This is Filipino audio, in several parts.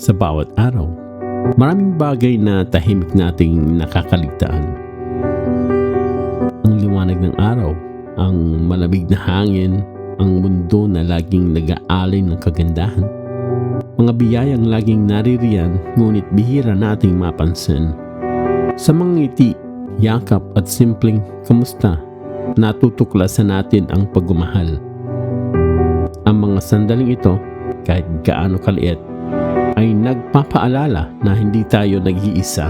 sa bawat araw. Maraming bagay na tahimik nating nakakaligtaan. Ang liwanag ng araw, ang malamig na hangin, ang mundo na laging nag-aalay ng kagandahan. Mga biyayang laging naririyan ngunit bihira nating mapansin. Sa mga ngiti, yakap at simpleng kamusta, natutuklasan natin ang pagmamahal. Ang mga sandaling ito, kahit gaano kaliit, ay nagpapaalala na hindi tayo nag-iisa.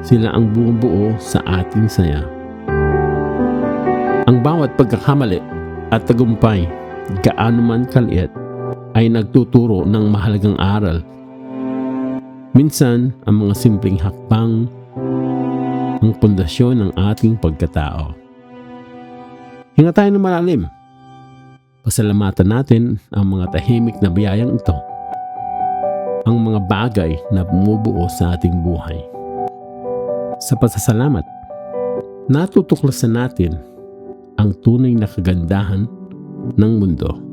Sila ang bumubuo sa ating saya. Ang bawat pagkakamali at tagumpay, gaano man kaliit, ay nagtuturo ng mahalagang aral. Minsan, ang mga simpleng hakbang ang pundasyon ng ating pagkatao. Hinga tayo ng malalim. Pasalamatan natin ang mga tahimik na biyayang ito. Ang mga bagay na bumubuo sa ating buhay. Sa pasasalamat, natutuklasan natin ang tunay na kagandahan ng mundo.